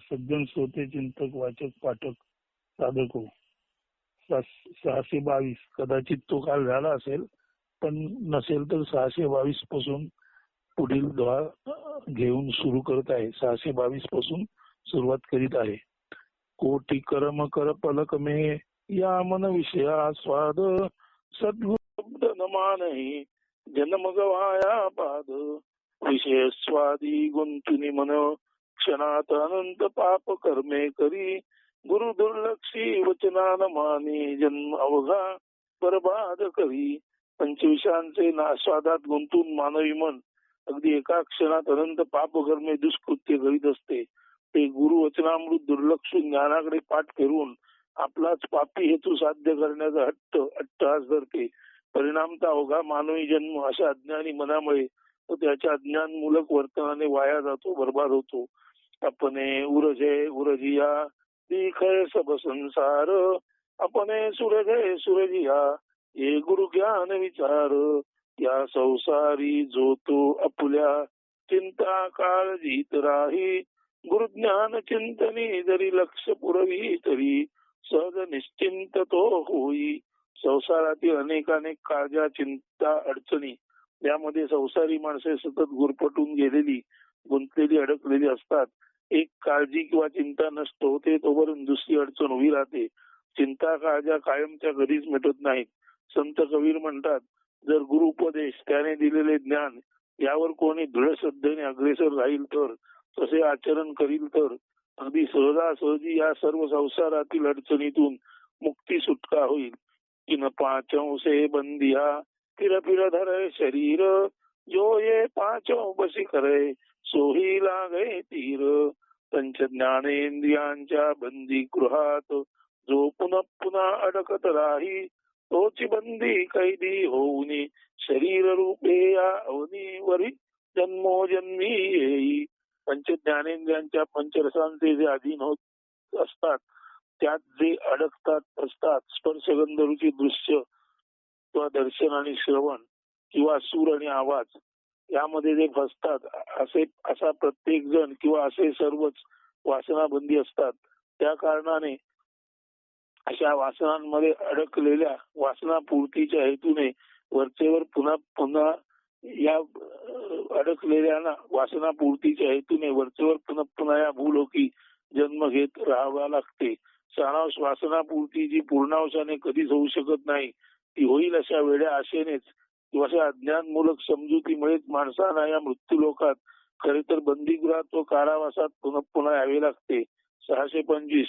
सज्जन श्रोते चिंतक वाचक पाठक साधक हो. सहाशे बावीस. कदाचित तो काल झाला असेल पण नसेल तर सहाशे बावीसपासून पुढील धडा घेऊन सुरू करत आहे. सहाशे बावीसपासून सुरुवात करीत आहे. कोटी करम कर पलक मे या मन विषया स्वाद सद्गुण न जन्म गवाया पाद. विषय स्वादी गुंतुनी मन क्षणात अनंत पाप कर्मे करी। गुरु दुर्लक्षी वचनान माने जन्म अवघा बरबाद करी। पंचविषांचे नास्वादात गुंतून मानवी मन अगदी एका क्षणात अनंत पाप कर्मे दुष्कृत्य करीत असते। ते गुरु वचनामृत दुर्लक्षून ज्ञानाकडे पाठ फिरवून आपलाच पापी हेतू साध्य करण्याचा हट्ट अट्टहास धरते। परिणामता अवघा मानवी जन्म अशा अज्ञानी मनामुळे तर त्याच्या अज्ञानमूलक वर्तनाने वाया जातो बर्बाद होतो. आपण उरजे उरजिया दिखय सब संसार. आपण सुरजय सुरजिया ये गुरु ज्ञान विचार. या संसारी जो तो अपुल्या चिंता काळजीत राही. गुरुज्ञान चिंतनी जरी लक्ष पुरवी तरी सहज निश्चिंत तो होई. संसारातील अनेक अनेक काळजा चिंता अडचणी यामध्ये संसारी माणसे सतत गुरफटून गेलेली गुंतलेली अडकलेली असतात. एक काळजी किंवा चिंता नसतो ते तोपर्यंत दुसरी अडचण उभी राहते. चिंता काळजा कायमच्या घरीच मिटत नाहीत. संत कबीर म्हणतात जर गुरु उपदेश त्याने दिलेले ज्ञान यावर कोणी दृढ श्रद्धेने अग्रेसर राहील तर तसे आचरण करील तर अगदी सहजासहजी या सर्व संसारातील अडचणीतून मुक्ती सुटका होईल. किन न से बंदिया फिर फिर धरे शरीर जो ये पाचो बसी करे सोही लागे तीर। पंच ज्ञानेंद्रियांच्या बंदी गृहात जो पुन्हा पुन्हा अडकत राही तोची बंदी कैदी होऊन शरीर रूपे या अवनीवरी जन्मोजन्मी येई। पंच ज्ञानेंद्रियांच्या पंचरसांचे जे अधीन होत असतात त्यात जे अडकतात असतात स्पर्शगंध रुची दृश्य किंवा दर्शन आणि श्रवण किंवा सूर आणि आवाज यामध्ये जे फसतात असे असा प्रत्येक जण किंवा असे सर्वच वासनाबंदी असतात. त्या कारणाने अशा वासनांमध्ये अडकलेल्या वासनापूर्तीच्या हेतूने वरचेवर पुन्हा पुन्हा या अडकलेल्या वासनापूर्तीच्या हेतूने वरचेवर पुन्हा पुन्हा या भूलोकी जन्म घेत राहावा लागते. सारांश वासनापूर्ती जी पूर्णावशाने कधीच होऊ शकत नाही ती होईल अशा वेळ्या आशेनेच. किंवा अशा अज्ञानमूलक समजुतीमुळेच माणसांना या मृत्यू लोकात खरे तर बंदीगृहात व कारावासात पुन्हा पुन्हा यावे लागते. सहाशे पंचवीस.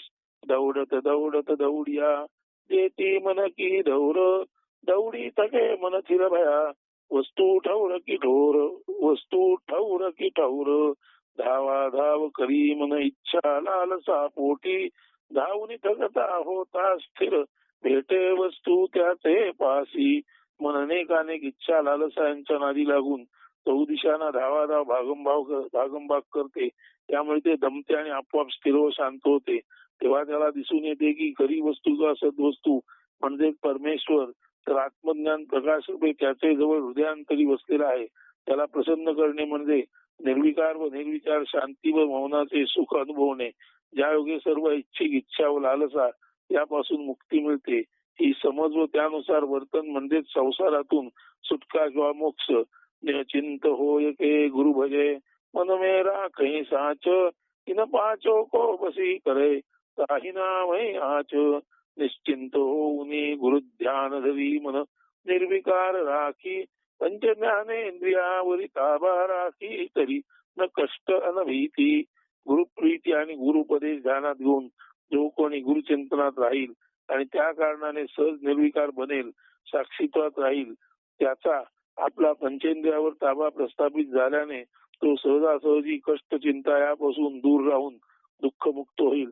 दौडत दौडत दौडिया. देती मन की धौर दौडी थके मन थिर भया. वस्तू ठौर की ठोर वस्तू ठौर की ठौर. धावा धाव करी मन इच्छा लालसा पोटी. धावून थकता होता स्थिर. भेटे वस्तू त्याचे पासी. मन अनेक अनेक इच्छा लालसा यांच्या नादी लागून चौदिशांना धावा धाव भागंभाव भागंभाग करते. त्यामुळे ते दमते आणि आपोआप स्थिर व शांत होते. तेव्हा त्याला दिसून येते की खरी वस्तू किंवा सद्वस्तू म्हणजे परमेश्वर. तर आत्मज्ञान प्रकाश रूपे त्याचे जवळ हृदयांतरी बसलेला आहे. त्याला प्रसन्न करणे म्हणजे निर्विकार व निर्विचार शांती व मौनाचे सुख अनुभवणे. ज्या योगे सर्व इच्छिक इच्छा व लालसा यापासून मुक्ती मिळते. ही समज व त्यानुसार वर्तन म्हणजेच संसारातून सुटका किंवा मोक्ष. चिंत होय के गुरु भजे. मन मेरा कही साच. इन पाचो को बसी करे. काही नाम आच. निश्चिंत होऊनी गुरु ध्यान धरी मन. निर्विकार राखी. पंच ज्ञानेंद्रियावरी ताबा राखी. तरी न कष्ट अन भीती. गुरुप्रीती आणि गुरुपदेश ध्यानात घेऊन जो कोणी गुरुचिंतनात राहील आणि त्या कारणाने सहज निर्विकार बनेल साक्षीत्वात राहील त्याचा आपला पंचेंद्रियावर ताबा प्रस्थापित झाल्याने तो सहजासहजी कष्ट चिंता यापासून दूर राहून दुःख मुक्त होईल.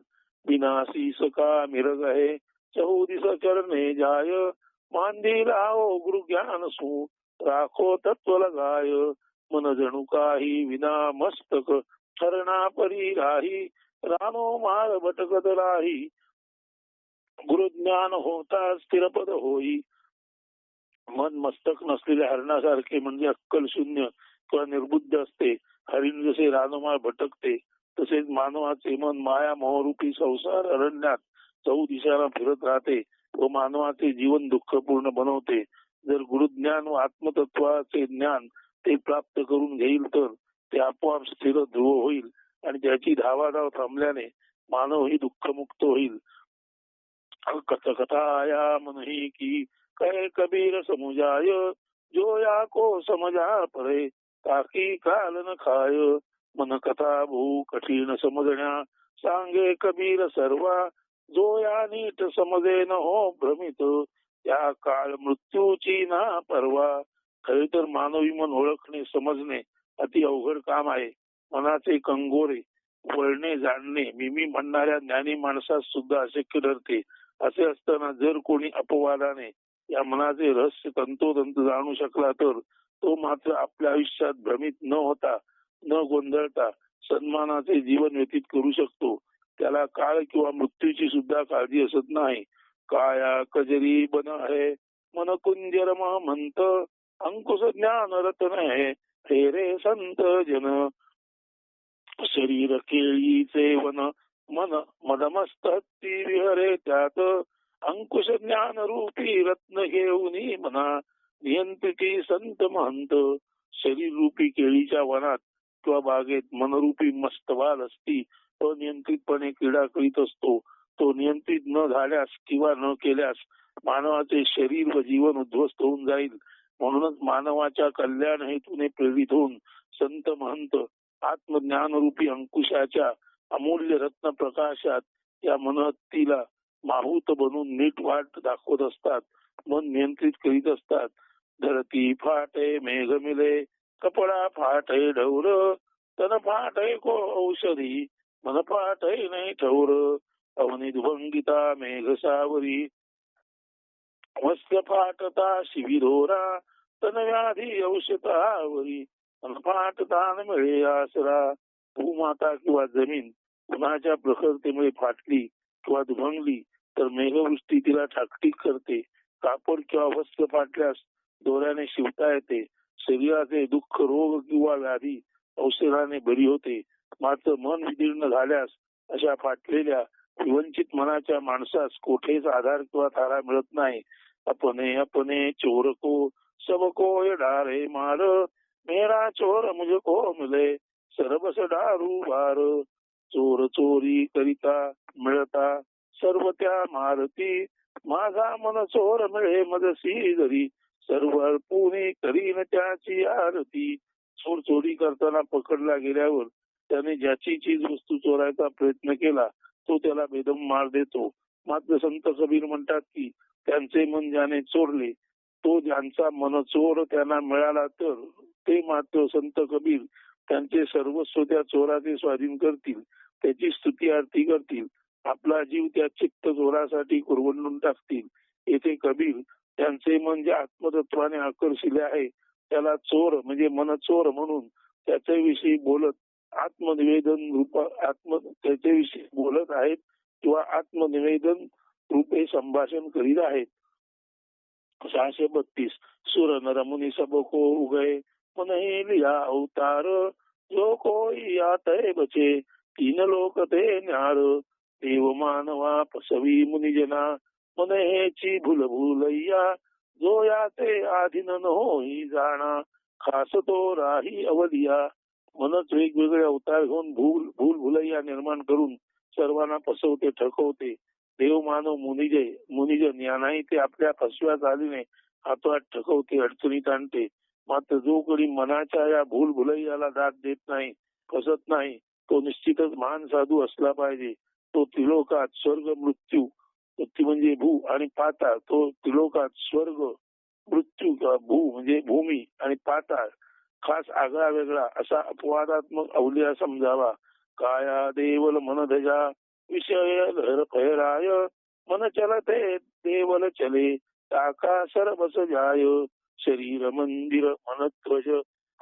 विनाशी सका मिरज आहे चौदिस चरणे जाय. मांदिल आओ गुरु ज्ञान सू राखो तत्व लगाय. मन जणू काही विना मस्तक ठरणा परी राही. रानो माळ भटकत राही गुरुज्ञान होता स्थिरपद होई. मन मस्तक नसलेल्या हरणासारखे म्हणजे अक्कल शून्य किंवा निर्बुद्ध असते. हरिण जसे रानोमाळ भटकते तसेच मानवाचे मन माया मोहरूपी संसार अरण्यात चौ दिशाला फिरत राहते व मानवाचे जीवन दुःखपूर्ण बनवते. जर गुरुज्ञान व आत्मतत्वाचे ज्ञान ते प्राप्त करून घेईल तर ते आपोआप स्थिर ध्रुव होईल. आणि त्याची धावाधाव थांबल्याने मानव ही दुःखमुक्त होईल. कथ कथाया मनही की कहे कबीर समुजाय जो या को समजा परे ताकी काल न खाय. मन कथा भू कठीण समजण्या सांगे कबीर सर्वा जो या नीट समजे न हो भ्रमित त्या काळ मृत्यूची ना परवा. खरे तर मानवी मन ओळखणे समजणे अति अवघड काम आहे. मनाचे कंगोरे वळणे जाणणे मिमी म्हणणाऱ्या ज्ञानी माणसात सुद्धा अशक्य ठरते असे असताना जर कोणी अपवादाने या मनाचे रहस्य तंतोतंत जाणू शकला तर तो मात्र आपल्या आयुष्यात भ्रमित न होता न गोंधळता सन्मानाचे जीवन व्यतीत करू शकतो. त्याला काळ किंवा मृत्यूची सुद्धा काळजी असत नाही. काया कजरी बन आहे मन कुंजर म्हणत अंकुश ज्ञान रत्न आहे हे रे संत जन. शरीर केळीचे वन मन मदमस्त विहरे त्यात अंकुश ज्ञान रूपी रत्न घेऊन मना नियंत्रिती संत महंत शरीर रूपी केळीच्या वनात किंवा बागेत मनरूपी मस्तवाल असती अनियंत्रितपणे क्रीडा करीत असतो. तो नियंत्रित न झाल्यास किंवा न केल्यास मानवाचे शरीर व जीवन उद्ध्वस्त होऊन जाईल. म्हणूनच मानवाच्या कल्याण हेतूने प्रेरित होऊन संत महंत आत्मज्ञानरूपी अंकुशाच्या अमूल्य रत्न प्रकाशात या मनहत्तीला माहूत बनून नीट वाट दाखवत असतात मन नियंत्रित करीत असतात. धरती फाटे मेघ मिले कपडा फाटे ढवर तन फाटे को औषधी मन फाटे नाही ठवर अवनी दुभंगिता मेघ सावरी. वस्त्र फाटता शिविरोरा तन व्याधी औषधावरी. मन फाटता मिळे आसरा भूमाता किंवा जमीन उन्हाच्या प्रखरतेमुळे फाटली किंवा दुभंगली तर मेघवृष्टी तिला ठाकटीक करते. कापड किंवा वस्त्र फाटल्यास दोऱ्याने शिवता येते. शरीराचे दुःख रोग किंवा व्याधी औषधाने बरी होते. मात्र मन विदीर्ण झाल्यास अशा फाटलेल्या विवंचित मनाच्या माणसास कोठेच आधार किंवा थारा मिळत नाही. अपने अपने चोरको सबको सब डारे मार. मेरा चोर मुझको मिले सरबस डारू बार चोर चोरी करिता मिळता सर्व त्या मारती। माझा मन चोर मिळे मदसी जरी सर्व पुणे करीन त्याची आरती। चोर चोरी करताना पकडला गेल्यावर त्याने ज्याची चीज वस्तू चोरायचा प्रयत्न केला तो त्याला बेदम मार देतो। मात्र संत कबीर म्हणतात की त्यांचे मन ज्याने चोरले तो ज्यांचा मन चोर त्यांना मिळाला तर ते मात्र संत कबीर त्यांचे सर्वस्व त्या चोराचे स्वाधीन करतील त्याची स्तुती आरती करतील आपला जीव त्या चित्त चोरासाठी कुरवडून टाकतील. येथे कबीर त्यांचे मन जे आत्मतत्वाने आकर्षिले आहे त्याला चोर म्हणजे मन चोर म्हणून त्याच्याविषयी बोलत आत्मनिवेदन रूप आत्म त्याच्याविषयी बोलत आहेत किंवा आत्मनिवेदन रूपे संभाषण करीत आहेत. सहाशे बत्तीस. सुर नरमुनी सबको उगय. को लिया अवतार जो कोई आते बचे तीन लोक ते न्यार। देव मानवा पसवी मुनिजना मन हेची भूल भूलैया। जो याचे आधीन न होई जाणा खास तो राही अवधिया मनच वेगवेगळे अवतार घेऊन भूल भूल भुलैया निर्माण करून सर्वांना फसवते ठकवते देव मानव मुनिजय मुनिजन यांनाही ते आपल्या फसव्या चालीने हातोहात ठकवते अडचणीत आणते। मात्र जो कोणी मनाच्या या भूल भुलैयाला दाद देत नाही फसत नाही तो निश्चितच महान साधू असला पाहिजे. तो त्रिलोकात स्वर्ग मृत्यू ती म्हणजे भू आणि पाताळ. तो त्रिलोकात स्वर्ग मृत्यू किंवा भू म्हणजे भूमी आणि पाताळ. खास आगळा वेगळा असा अपवादात्मक अवलिया समजावा. काया देवल मन धजा विषय फैराय मन चलते देवल चले टाका सरबस जाय. शरीर मंदिर मनध्वज.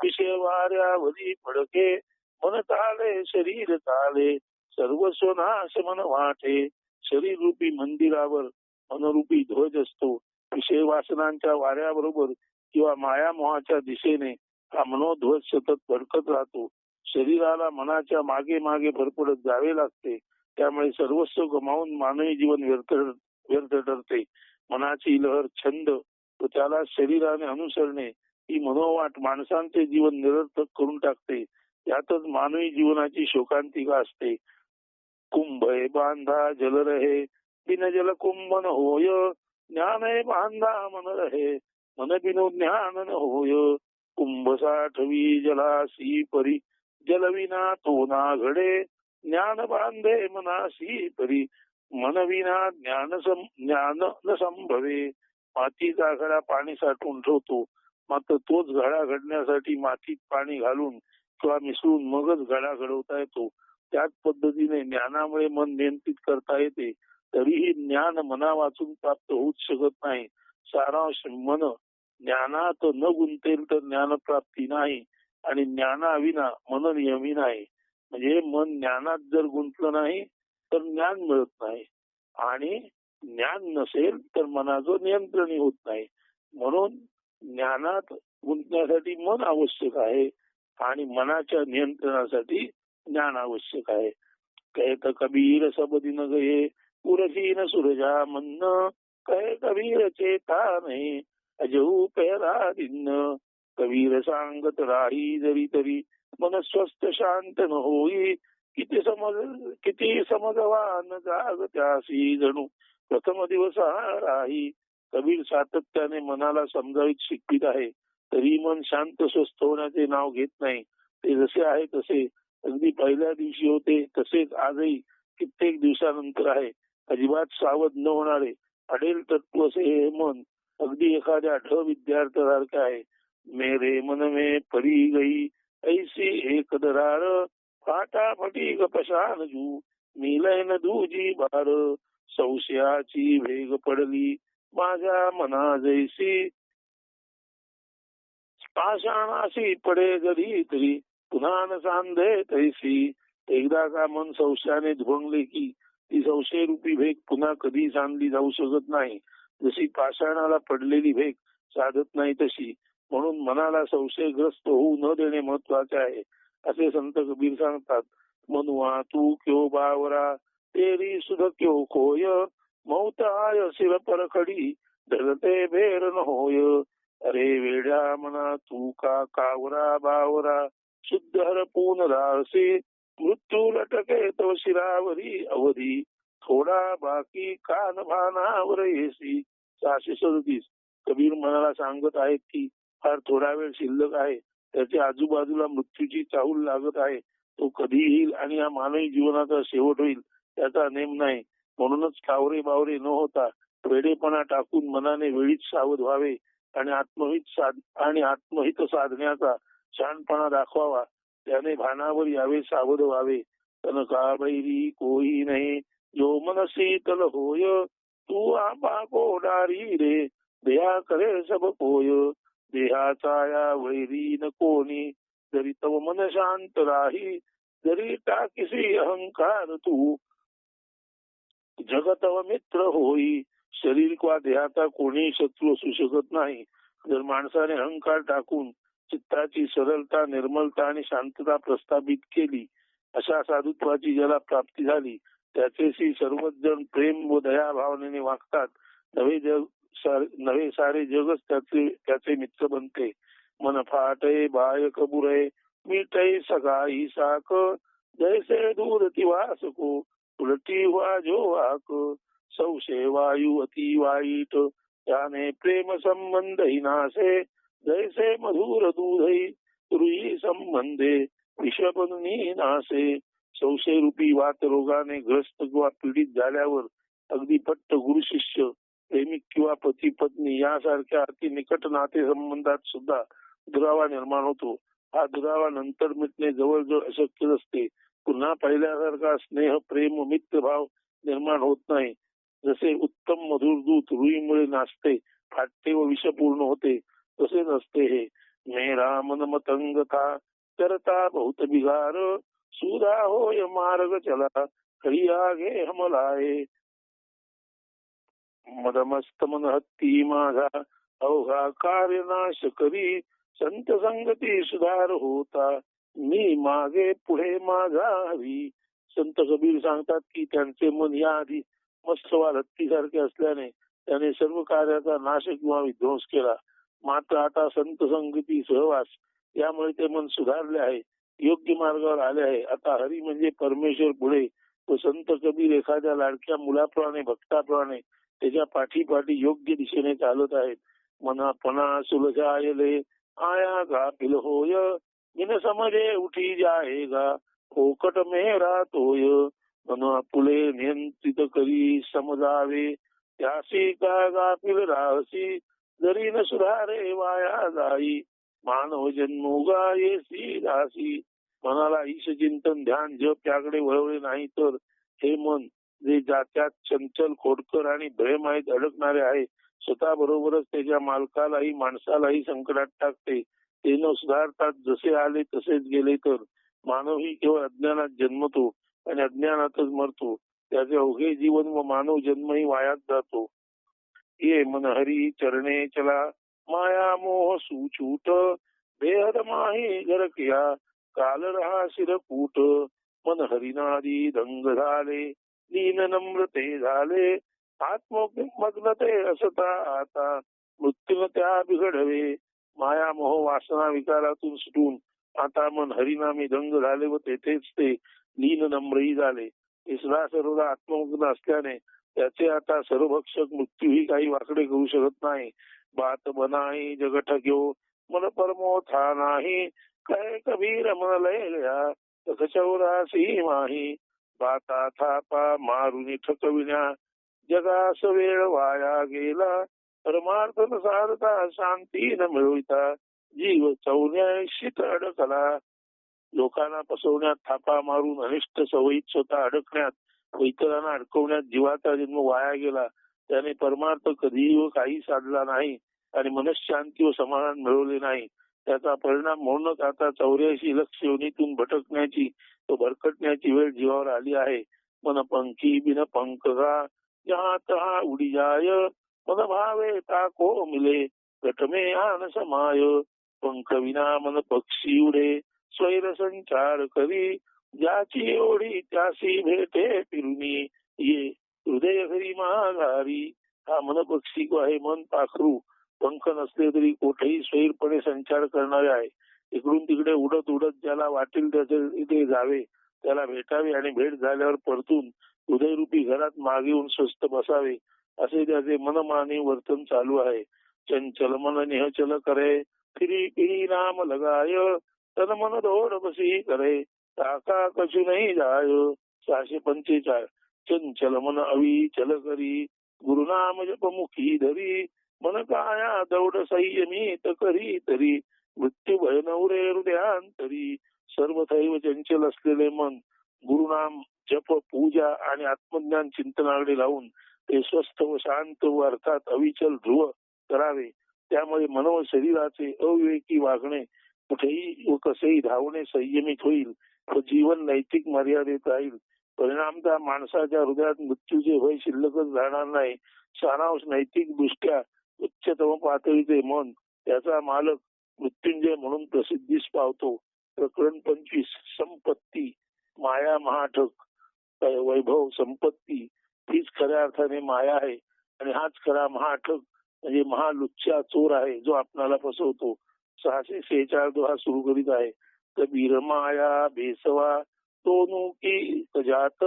विषय वाऱ्यावरी फडके. मन ताले शरीर ताले सर्वस्व नाश मन वाटे. शरीर रूपी मंदिरावर मनरूपी ध्वज असतो. विषय वासनांच्या वाऱ्याबरोबर किंवा मायामोहाच्या दिशेने हा मनोध्वज सतत भडकत राहतो. शरीराला मनाच्या मागे मागे भरपडत जावे लागते. त्यामुळे सर्वस्व गमावून मानवी जीवन व्यर्थ व्यर्थ ठरते. मनाची लहर छंद त्याला शरीराने अनुसरणे ही मनोवाट माणसांचे जीवन निरर्थक करून टाकते. यातच मानवी जीवनाची शोकांतिका असते. कुंभ बांधा जल रहे बिन जल कुंभ न होय ज्ञान हे बांधा मन रहे मन बिनो ज्ञान न होय. कुंभ साठवी जलासी परी जलविना तो ना घडे ज्ञान बांधे मनासी परी मन विना ज्ञान सम ज्ञान न संभवे. मातीचा घडा पाणी साठवून ठेवतो. मात्र तोच घडा घडण्यासाठी मातीत पाणी घालून किंवा मिसळून मगच घडा घडवता येतो. त्याच पद्धतीने ज्ञानामुळे मन नियंत्रित करता येते. तरीही ज्ञान मना वाचून प्राप्त होऊच शकत नाही. सारांश मन ज्ञानात न गुंतेल तर ज्ञान प्राप्ती नाही आणि ज्ञानाविना मन नियमी नाही. म्हणजे मन ज्ञानात जर गुंतलं नाही तर ज्ञान मिळत नाही. आणि ज्ञान नसेल तर मनाचं नियंत्रणही होत नाही. म्हणून ज्ञानात गुंतण्यासाठी मन आवश्यक आहे आणि मनाच्या नियंत्रणासाठी ज्ञान आवश्यक आहे. कहत कबीर सब गये पुरहीन सुरजा मन्न. कहे कबीर चेता नाही अजहू पेहरा दिन कबीर सांगत राही जरी तरी मन स्वस्थ शांत न होई. किती समज किती समजवान जाग त्यासी जणू. प्रथम दिवस हा राही कबीर सातत्याने मनाला समजावीत शिकवित आहे. तरी मन शांत स्वस्थ होण्याचे नाव घेत नाही. ते जसे आहे तसे. अगदी पहिल्या दिवशी होते तसेच आजही कित्येक दिवसानंतर आहे. अजिबात सावध न होणारे अडेल तत्व असे हे मन अगदी एखाद्या ढ विद्यार्थ्यासारखे आहे. मेरे मन मे परी गई ऐसी एक दरार फाटाफटी गपशान जू मिलय न दूजी बार. संशयाची भेग पडली. माझ्या मना जैसी पाषाणाशी पडे जरी तरी पुन्हा न सांधे तैसी. एकदा का मन संशयाने धुवंगले की ती संशय रूपी भेग पुन्हा कधी सांधली जाऊ शकत नाही. जशी पाषाणाला पडलेली भेग साधत नाही तशी. म्हणून मनाला संशयग्रस्त होऊ न देणे महत्त्वाचे आहे. असे संत कबीर सांगतात मनुआ तू क्यो बावरा? तेरी सुधक्यो खोय मौत आय शिर परखडी धरते भेर न होय। अरे वेड्या म्हणा तू का कावरा बावरा शुद्ध हर हरपून राहसे मृत्यू लटके तव शिरावरी अवधी। थोडा बाकी कान भानावर येसी सहाशे सदतीस। कबीर मनाला सांगत आहेत की फार थोडा वेळ शिल्लक आहे त्याच्या आजूबाजूला मृत्यूची चाहूल लागत आहे तो कधी येईल आणि या मानवी जीवनाचा शेवट होईल. त्याचा नेम नाही. म्हणूनच कावरे बावरे न होता वेडेपणा टाकून मनाने वेळीच सावध व्हावे आणि आत्महित साध आणि आत्महित साधण्याचा शहाणपणा दाखवावा. त्याने भानावर यावे सावध व्हावे. तन का बैरी नाही जो मन शीतल होय तू आपा कोडारी रे देहा करे सब कोय. देहाचा या वैरी न कोणी जरी तव मन शांत राही जरी टाकिसी अहंकार तू. जगतव मित्र होई. शरीर किंवा देहाचा कोणी शत्रू असू शकत नाही. जर माणसाने अहंकार टाकून चित्ताची सरलता निर्मलता आणि शांतता प्रस्थापित केली अशा साधुत्वाची ज्याला प्राप्ती झाली त्याचेशी सर्वच जण प्रेम व दया भावनेने वागतात. नवे जग नवे सारे जगच त्याचे त्याचे मित्र बनते. मन फाटे बाय कबुरे मिठई सगाई साक. जैसे दूर तिवासको उलटी हुआ जो आक सौशे वायू अति वाईट. त्याने प्रेम संबंध नासे जैसे मधुर दूधई रुई संबंधे विषपनी नासे. संशय रूपी वात रोगाने ग्रस्त किंवा पीडित झाल्यावर अगदी पट्ट गुरु शिष्य प्रेमिक किंवा पती पत्नी यासारख्या अति निकट नाते संबंधात सुद्धा दुरावा निर्माण होतो. हा दुरावा नंतर मिटणे जवळजवळ अशक्य असते पुन्हा पहिल्यासारखा स्नेह, प्रेम, मित्र भाव निर्माण होत नाही. जसे उत्तम मधुर दूत रुईमुळे नाचते, फाटते व विषपूर्ण होते, तसे नसते हे. मेरा मन मतंग था, करता बहुत बिगार. सुधा होय मार्ग चला, खरी आगे हमलाए मदमस्त मन हत्ती माझा, अवघा कार्य नाश करी, संत संगती सुधार होता. मी मागे पुढे माझा संत कबीर सांगतात की त्यांचे मन या आधी मस्त हत्तीसारखे असल्याने त्याने सर्व कार्याचा नाश किंवा विध्वंस केला. मात्र आता संत संगती सहवास यामुळे ते मन सुधारले आहे योग्य मार्गावर आले आहे. आता हरी म्हणजे परमेश्वर पुढे. व संत कबीर एखाद्या लाडक्या मुलाप्रमाणे भक्ताप्रमाणे त्याच्या पाठीपाठी योग्य दिशेने चालत आहेत. मनापणा सुलझा आयले आया गाफिल होय. बिन समजे उठी जाएगा फोकट मेरा तोय। मन आपुले नियंत्रित करी समजावे त्यासी का गाफिल राहसी जरी न सुधारे वाया जाई। मानव जन्मोगा येसी दासी मनाला ईश चिंतन ध्यान जप त्याकडे वळवले नाही तर हे मन जे जात्यात चंचल खोडकर आणि भयमाहीत अडकणारे आहे स्वतः बरोबरच त्याच्या मालकालाही माणसालाही संकटात टाकते. ते न सुधारतात जसे आले तसेच गेले तर. मानव ही केवळ अज्ञानात जन्मतो आणि अज्ञानातच मरतो. त्याचे अवघे जीवन व मानव जन्मही वायात जातो. ये मन हरी चरणे चला. माया मोह सुछूट बेहद माही घर किया काल रहा शिरकूट मन हरिनारी दंग झाले. लीन नम्रते झाले. आत्ममग्न ते असता आता. मृत्यून त्या बिघडवे. माया मोह वासना विकारातून सुटून आता मन हरिनामी दंग झाले व तेथेच ते लीन नम्रही झाले. हे सदा सर्वदा आत्ममग्न असल्याने त्याचे आता सर्वभक्षक मृत्यूही काही वाकडे करू शकत नाही. बात बनाई जग घेऊ मन परमोथा नाही. काय कबीर मन लय गया माही. बाता थापा मारुनी ठकविण्या जगास वेळ वाया गेला परमार्थ न साधता शांती न मिळविता जीव चौऱ्याऐंशीत अडकला. लोकांना फसवण्यात थापा मारून अनिष्ट सवयीत स्वतः अडकण्यात व इतरांना अडकवण्यात जीवाचा जन्म वाया गेला. त्याने परमार्थ कधीही व काही साधला नाही आणि मनशांती व समाधान मिळवले नाही. त्याचा परिणाम म्हणूनच आता चौऱ्याऐंशी लक्ष योनीतून भटकण्याची व भरकटण्याची वेळ जीवावर आली आहे. मन पंखी बिन पंख तहा उडी जाय. मन भावे ताको मिले घटमे आन समाय पंख विना मन पक्षी उडे स्वैर संचार करी ज्याची ओढी त्यासी भेटे फिरुनी ये हृदय घरी महाघारी हा मन पक्षी को आहे मन पाखरू पंख नसले तरी कोठेही स्वैरपणे संचार करणारे आहे. इकडून तिकडे उडत उडत ज्याला वाटेल त्याचे इथे जावे त्याला भेटावे आणि भेट झाल्यावर परतून हृदयरूपी घरात मागे येऊन स्वस्त बसावे. असे त्याचे मनमानी वर्तन चालू आहे. चंचल मन निहचल करे फिरी फिरी नाम लगाय. तन मन धोड बसी करे टाका कछु नाही जाय. सहाशे पंचेचाळ. चंचल मन अवी चल करी. गुरुनाम जप मुखी धरी. मन काया दौड संयमी करी तरी. मृत्यू भय नवरे हृदयांतरी. सर्वथैव चंचल असलेले मन गुरुनाम जप पूजा आणि आत्मज्ञान चिंतनाकडे लावून ते स्वस्थ व शांत व अर्थात अविचल ध्रुव करावे. त्यामुळे मन व शरीराचे अविवेकी वागणे कुठेही व कसेही धावणे संयमित होईल व जीवन नैतिक मर्यादेत राहील. परिणामतः माणसाच्या हृदयात मृत्यूचे भय शिल्लकच राहणार नाही. सारांश नैतिक दृष्ट्या उच्चतम पातळीचे मन त्याचा मालक मृत्युंजय म्हणून प्रसिद्धीस पावतो. प्रकरण पंचवीस संपत्ती माया महाठक वैभव संपत्ती हीच खऱ्या अर्थाने माया आहे आणि हाच खरा महाठक म्हणजे महालुच्चा चोर आहे जो आपणाला फसवतो. सहाशे सेहेचाळ दोहा सुरू करीत आहे. तर बिरमाया भेसवा तो की जात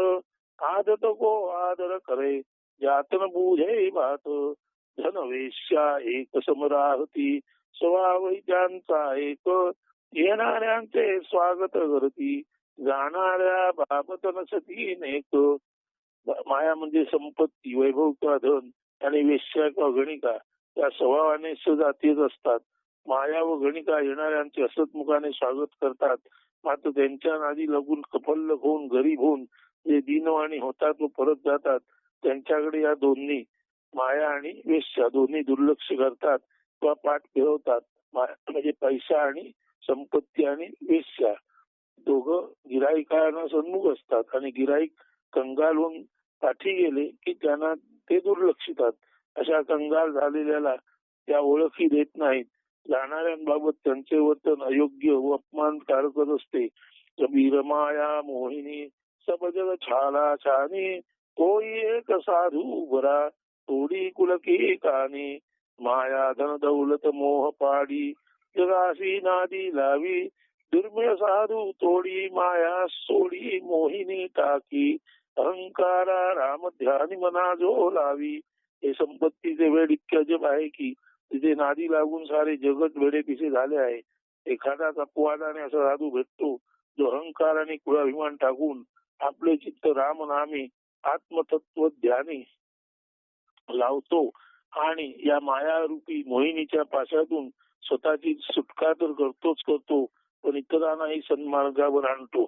आदत को आदर करे जातन बुझे बात. धन वेश्या एक समराहती स्वाभावित्यांचा एक. येणाऱ्यांचे स्वागत करती जाणाऱ्या बाबत नसती नेक. माया म्हणजे संपत्ती वैभव किंवा धन आणि वेश्या किंवा गणिका त्या स्वभावाने सजातीच असतात. माया व गणिका येणाऱ्यांचे असतमुखाने स्वागत करतात. मात्र त्यांच्या नादी लगून कफल्लक होऊन गरीब होऊन जे दिनवाणी होतात व परत जातात त्यांच्याकडे या दोन्ही माया आणि वेश्या दोन्ही दुर्लक्ष करतात किंवा पाठ फिरवतात. म्हणजे पैसा आणि संपत्ती आणि वेश्या. दोघं गिराईकांना सन्मुख असतात आणि गिराईक कंगाल होऊन पाठी गेले की त्यांना ते दुर्लक्षितात. अशा कंगाल झालेल्याला त्या ओळखी देत नाहीत. जाणाऱ्यांबाबत त्यांचे वर्तन अयोग्य व अपमानकारकच असते. कबीर माया मोहिनी सब छाला छानी कोई एक साधू उभरा थोडी कुलकी कानी. माया धन दौलत मोह पाडी जगाशी नादी लावी. दुर्मिळ साधू तोडी माया सोडी मोहिनी टाकी. अहंकारा राम ध्यानी मना जो लावी. हे संपत्तीचे वेळ इतक्या जब आहे की तिथे नादी लागून सारे जगत वेडे पिसे झाले आहे. एखादा अपवादाने असा साधू भेटतो जो अहंकार आणि कुळाभिमान टाकून आपले चित्त राम नामी आत्मतत्व ध्यानी लावतो आणि या मायारूपी मोहिनीच्या पाशातून स्वतःची सुटका तर करतोच करतो पण इतरांनाही सन्मार्गावर आणतो.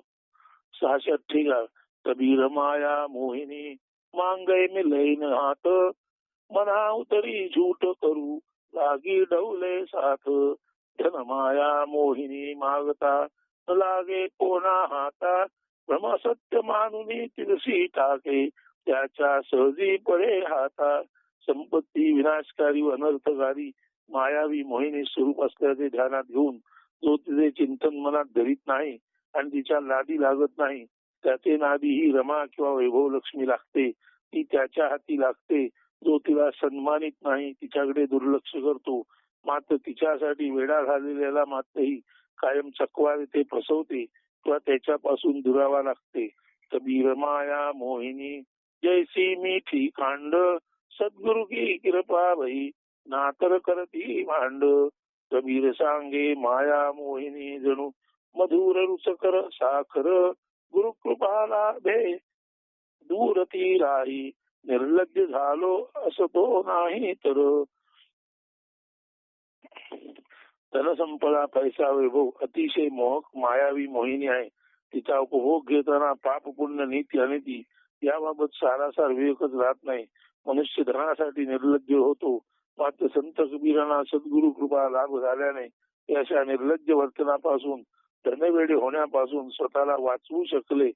सहाशे अठ्ठेचाळ कबीर माया मोहिनी मांगय मी हात. मना उतरी झूट करू लागी डवले साथ. धन माया मोहिनी मागता न लागे कोणा हाता. भ्रम सत्य मानुनी तिरसी टाके त्याच्या सहजी पडे हाता. संपत्ती विनाशकारी व अनर्थकारी मायावी मोहिनी स्वरूप असल्याचे ध्यानात घेऊन जो तिचे चिंतन मनात धरीत नाही आणि तिच्या लादी लागत नाही. त्याचे नादी ही रमा किंवा वैभव लक्ष्मी लागते. ती त्याच्या हाती लागते. जो तिला सन्मानित नाही तिच्याकडे दुर्लक्ष करतो. मात्र तिच्यासाठी वेडा घाललेला मात्रही कायम चकवा ते फसवते किंवा त्याच्यापासून दुरावा लागते. कबीर माया मोहिनी. जैसी मिठी कांड. सद्गुरु की कृपा भई. नातर करती भांड. कबीर सांगे माया मोहिनी जणू मधुर रुचकर साखर. गुरु कृपा लाभे दूर ती राही निर्लज्ज झालो असं तो नाही तर. धनसंपदा पैसा वैभव अतिशय मोहक मायावी मोहिनी आहे. तिचा उपभोग घेताना पाप पुण्य नीती अनिती याबाबत सारासार विवेकच राहत नाही. मनुष्य धनासाठी निर्लज्ज होतो. मात्र संत कबीरांना सद्गुरु कृपा लाभ झाल्याने अशा निर्लज्ज वर्तनापासून धनवेडे होण्यापासून स्वतःला वाचवू शकले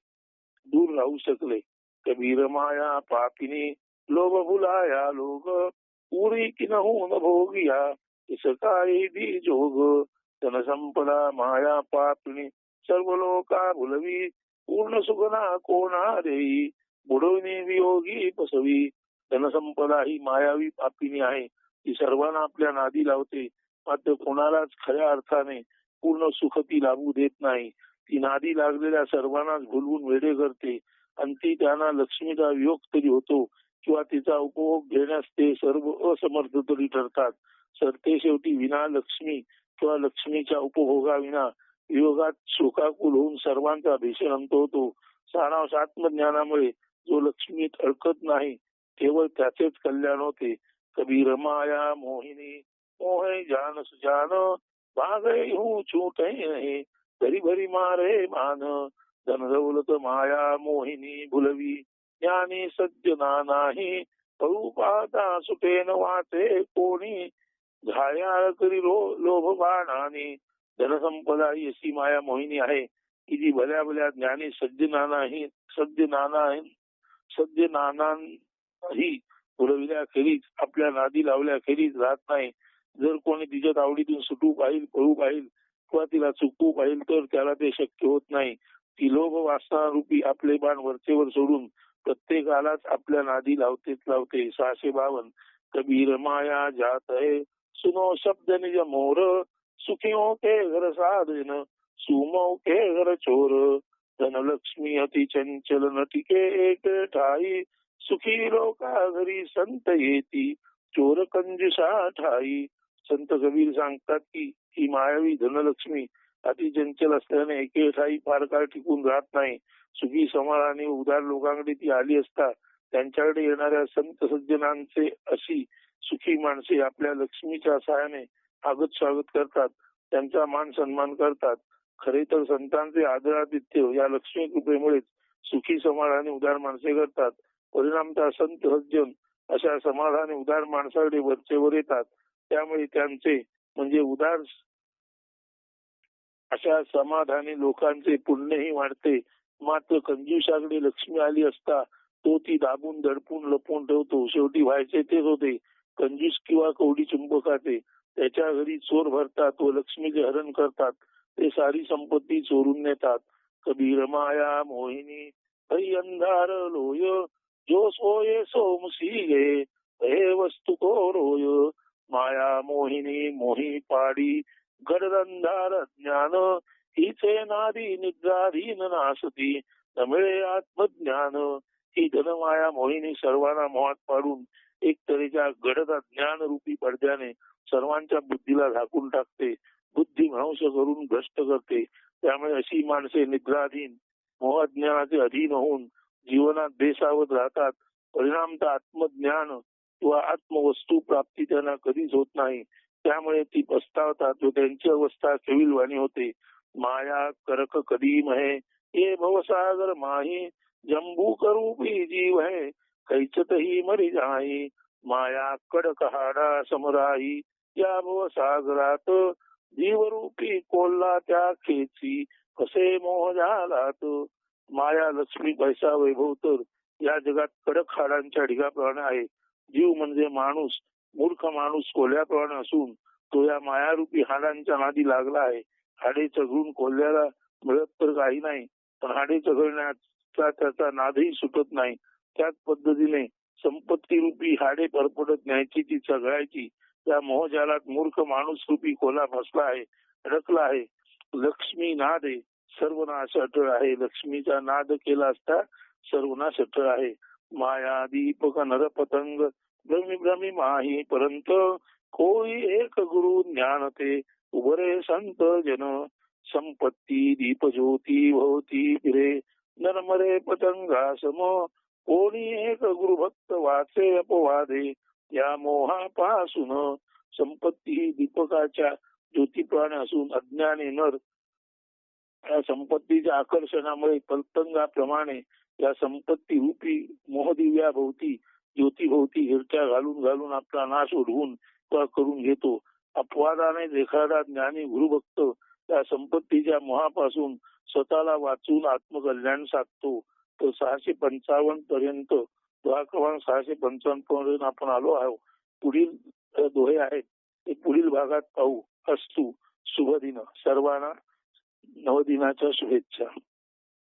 दूर राहू शकले. कबीर माया पापिनी लोभ भुलाया लोग उरी कि न भोगिया इसकाई दी जोग? धनसंपदा माया पापिणी सर्व लोका भुलवी पूर्ण सुगना कोणा देई? बुडवणी वियोगी पसवी धनसंपदा ही मायावी पापिनी आहे. ती सर्वांना आपल्या नादी लावते. मात्र कोणालाच खऱ्या अर्थाने पूर्ण सुख ती लाभू देत नाही. ती नादी लागलेल्या सर्वांनाच भुलवून वेडे करते. आणि ती त्यांना लक्ष्मीचा वियोग तरी होतो किंवा तिचा उपभोग घेण्यास ते सर्व असमर्थ तरी ठरतात. सरते शेवटी विना लक्ष्मी किंवा लक्ष्मीच्या उपभोगाविना वियोगात शोकाकुल होऊन सर्वांचा भीषण अंत होतो. सारांश आत्मज्ञानामुळे जो लक्ष्मीत अडकत नाही केवळ त्याचेच कल्याण होते. कबीर माया मोहिनी मोहे जान सुजान भागय हूँ हो छूट नहीं भरी भरी मारे मान. धन दौलत माया मोहिनी भुलवी. ज्ञानी सज्जना नाही पळू पाहता सुटेन वाटे कोणी. घायाळ करी लो लोभ बाणाने. धनसंपदा ही अशी माया मोहिनी आहे. की जी भल्या भल्या ज्ञानी सज्ज नाना ही सज्ज नाना सज्ज नानाही. पुरविल्याखेरीज आपल्या नादी लावल्याखेरीज राहत नाही. जर कोणी तिच्यात आवडीतून सुटू पाहिल पळू पाहिल किंवा तिला चुकवू पाहिल तर त्याला ते शक्य होत नाही. ती लोभ वासना रूपी आपले बाण वरचेवर सोडून प्रत्येकालाच आपल्या नादी लावतेच लावते. सहाशे बावन. कबीर माया जात है सुनो शब्द निज मोर. सुखियों के घर साधन. सुमो के घर चोर. धनलक्ष्मी अति चंचल नटिके एक ठाई. सुखी लोका घरी संत येती. चोर कंजुषा ठाई. संत कबीर सांगतात की ही मायावी धनलक्ष्मी अति चंचल असल्याने एके ठाई फार काळ टिकून राहत नाही. सुखी समाधानी उदार लोकांकडे ती आली असता त्यांच्याकडे येणाऱ्या संत सज्जनांचे अशी सुखी माणसे आपल्या लक्ष्मीच्या सहाय्याने आगत स्वागत करतात त्यांचा मान सन्मान करतात. खरे तर संतांचे आदरातिथ्य या लक्ष्मी कृपेमुळेच सुखी समाधानी उदार माणसे करतात. परिणामतः संत सज्जन अशा समाधानी उदार माणसाकडे वरचेवर येतात. त्यामुळे त्यांचे म्हणजे उदार अशा समाधानी लोकांचे पुण्यही वाढते. मात्र कंजूषाकडे लक्ष्मी आली असता तो ती दाबून दडपून लपवून ठेवतो. शेवटी व्हायचे तेच होते. कंजूस किंवा कवडी चुंबकाचे त्याच्या घरी चोर भरतात व लक्ष्मीचे हरण करतात. ते सारी संपत्ती चोरून नेतात. कबीर माया मोहिनी हई अंधार लोय जो सोये सोमसी गे हे वस्तू को रोय. माया मोहिनी मोही पाडी गडदंधार ज्ञान हिचे नादी निद्राधीन नासती नमिळे आत्मज्ञान. ही धनमाया मोहिनी सर्वांना मोहात पाडून एक तऱ्हेच्या गडद ज्ञान रूपी पडद्याने सर्वांच्या बुद्धीला झाकून टाकते बुद्धी भ्रंश करून भ्रष्ट करते. त्यामुळे अशी माणसे निद्राधीन मोहज्ञानाचे अधीन होऊन जीवनात बेसावत राहतात. परिणामता आत्मज्ञान किंवा आत्मवस्तू प्राप्ती त्यांना कधीच होत नाही. त्यामुळे ती पस्तावतात व त्यांची अवस्था केविलवाणी होते. माया करक कधी महे ये भवसागर माही जंबू करूपी जीव है कैचतही मरी जाई माया कडक हाडा समराई या भवसागरात जीवरूपी कोल्हा त्या खेची कसे मोह झालात? माया लक्ष्मी पैसा वैभव तर या जगात कडक हाडांच्या ढिगाप्रमाणे आहे. जीव म्हणजे माणूस मूर्ख माणूस कोल्ह्याप्रमाणे असून तो या मायारूपी हाडांच्या नादी लागला आहे. हाडे चघळून कोल्ह्याला मिळत तर काही नाही पण हाडे चघळण्याचा त्याचा नादही सुटत नाही. त्याच पद्धतीने संपत्ती रूपी हाडे परपडत न्यायची ती चघळायची. त्या मोहजालात मूर्ख माणूस रूपी कोला फसला आहे अडकला आहे. लक्ष्मी नाद आहे. सर्वनाश अटळ आहे. लक्ष्मीचा नाद केला असता सर्वनाश अटळ आहे. माया दीपक नर पतंग भ्रमी भ्रमी माही परंत कोई एक गुरु ज्ञान ते उभरे संत जन संपत्ती दीप ज्योती भोवती फिरे नरमरे पतंगा सम कोणी एक गुरु भक्त वाचे अपवादे या मोहापासून संपत्ती दीपकाच्या ज्योतिप्राणे असून अज्ञानी नर या संपत्तीच्या आकर्षणामुळे पतंगाप्रमाणे या संपत्ती रूपी मोहदिव्या भोवती ज्योतीभोवती हिरट्या घालून घालून आपला नाश उडवून करून घेतो. अपवादाने एखादा ज्ञानी गुरुभक्त त्या संपत्तीच्या मोहापासून स्वतःला वाचून आत्मकल्याण साधतो. तर सहाशे पंचावन्न पर्यंत दोहा क्रमांक सहाशे पंचावन्न पर्यंत आपण आलो आहोत. पुढील दोहे आहेत. ते पुढील भागात पाहू. असतो शुभ दिन सर्वांना नवदिनाच्या शुभेच्छा.